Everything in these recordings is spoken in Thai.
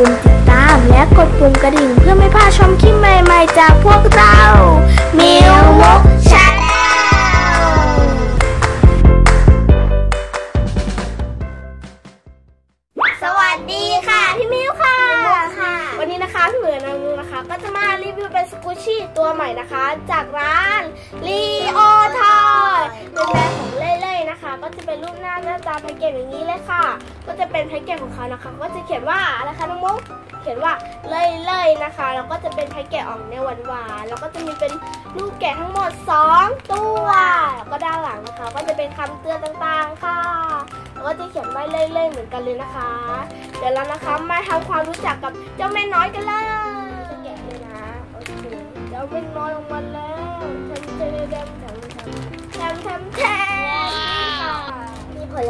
ปุ่มติดตาม และกดปุ่มกระดิ่งเพื่อไม่พลาดชมคลิปใหม่ๆ จากพวกเรามิวมกชาแนลสวัสดีค่ะ พี่มิวค่ะ ค่ะ วันนี้นะคะพี่เหมือนนานูนะคะ ก็จะมารีวิวเป็นสกูชี่ตัวใหม่นะคะ จากร้านลีโอทอยเป็นแบรนด์ของเล่น ก็จะเป็นรูปหน้าหน้าตาแพ็กเกจอย่างนี้เลยค่ะ ก็จะเป็นแพ็กเกจของเขานะคะ ก็จะเขียนว่าอะไรคะน้องมุกเขียนว่าเล่ๆนะคะแล้วก็จะเป็นแพ็กเกจออกในวหวานแล้วก็จะมีเป็นลูกแกะทั้งหมด 2 ตัวแล้วก็ด้านหลังนะคะ ก็จะเป็นคำเตือนต่างๆค่ะ แล้วก็จะเขียนไว้เล่ๆเหมือนกันเลยนะคะ เดี๋ยวเรานะคะมาทำความรู้จักกับเจ้าแม่น้อยกันเลยจะแกะเลยนะโอเคเจ้าแม่น้อยออกมาแล้วทำเจเดมทำทำทำทำแทนนี่ค่ะมีผ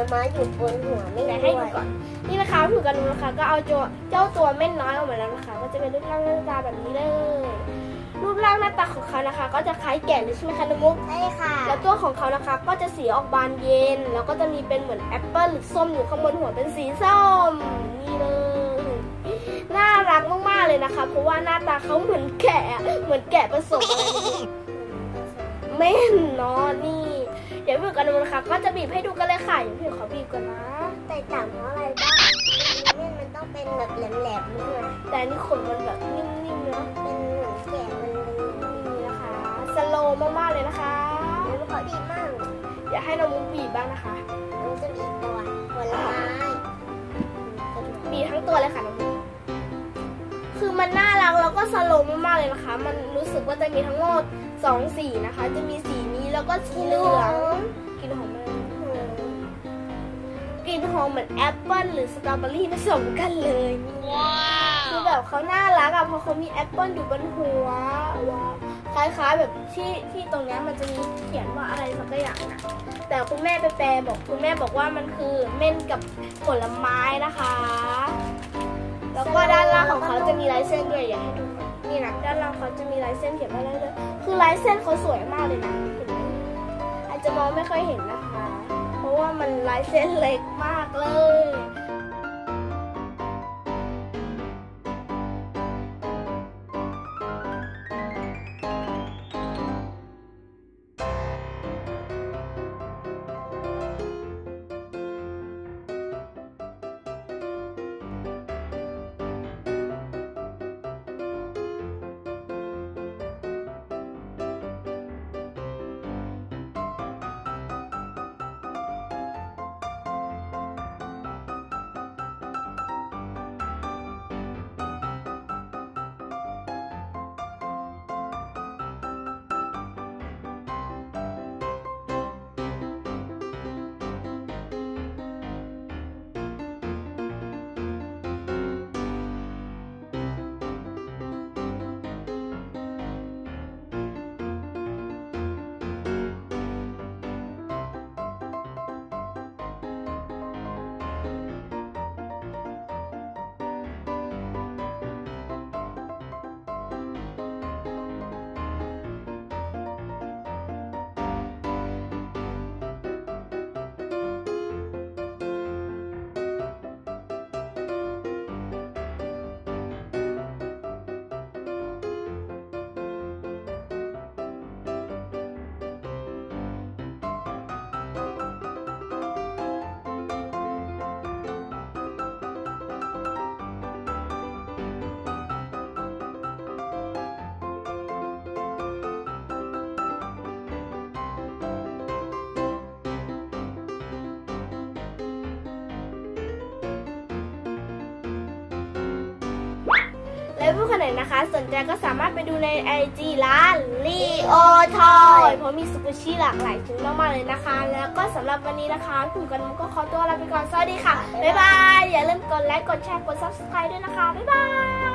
ลไม้อยู่บนหัวไม่เดี๋ยวด้ให้วดูยก่อนนี่นะคะผิวกันดูนะคะ ก็เอาเจ้าเจ้าตัวแม่น้อยออกมาแล้วนะคะ ก็จะเป็นรูปร่างหน้าตาแบบนี้เลย รูปร่างหน้าตาของเขานะคะ ก็จะคล้ายแกะเลยใช่ไหมคะน้องมุกใช่ค่ะ แล้วตัวของเขานะคะ ก็จะสีออกบานเย็น แล้วก็จะมีเป็นเหมือนแอปเปิลหรือส้มอยู่ข้างบนหัวเป็นสีส้มนี่เลยน่ารักมากๆเลยนะคะ เพราะว่าหน้าตาเขาเหมือนแกะเหมือนแกะผสมอะไรไม่รู้เม่นเนาะนี่ เดี๋ยวพี่กันดูนะคะก็จะบีบให้ดูกันเลยค่ะอย่างพี่ขอบีบก่อนนะแต่ต่างเพราะอะไรบ้างเนี่ยมันต้องเป็นแบบแหลมๆนี่นะแต่อันนี่ขนมันแบบนิ่มๆเนาะเป็นเหมือนแกะมันเลยนี่นะคะสโลว์มากๆเลยนะคะแล้วเขาดีมากอยากให้น้องมุกบีบบ้างนะคะมันจะมีตัวผลไม้บีบทั้งตัวเลยค่ะน้องมุกคือมันน่ารั กแล้วก็สโลว์มากๆเลยนะคะ มันรู้สึกว่าจะมีทั้งหมดสองสีนะคะ จะมีสีนี้แล้วก็สีเหลืองกลิ่นหอมมากกลิ่นหอมเหมือนแอปเปิ้ลหรือสตรอเบอรี่ผสมกันเลยว้าวคือแบบเขาน่ารักอะเพราะเขามีแอปเปิ้ลอยู่บนหัวว้าวคล้ายๆแบบที่ที่ตรงเนี้ยมันจะมีเขียนว่าอะไรสักอย่างนะแต่คุณแม่ไปแปลบอกคุณแม่บอกว่ามันคือเม่นกับผลไม้นะคะ แล้วก็ด้านล่างของเขาจะมีลายเส้นด้วยอยากให้ดูก่อนนี่นะด้านล่างเขาจะมีลายเส้นเขียนมาอะไรเลยคือลายเส้นเขาสวยมากเลยนะเห็นไหมอาจจะมองไม่ค่อยเห็นนะคะ เพราะว่ามันลายเส้นเล็กมากเลย แล้วผู้คนะคะ สนใจก็สามารถไปดูใน IG ร้าน Leo Toy เพราะมีสกุชี่หลากหลายชิ้นมากๆเลยนะคะ แล้วก็สำหรับวันนี้นะคะคุณกันมุกก็ขอตัวลาไปก่อนสวัสดีค่ะ บ๊ายบาย อย่าลืมกดไลค์ กดแชร์ กด subscribe ด้วยนะคะ บ๊ายบาย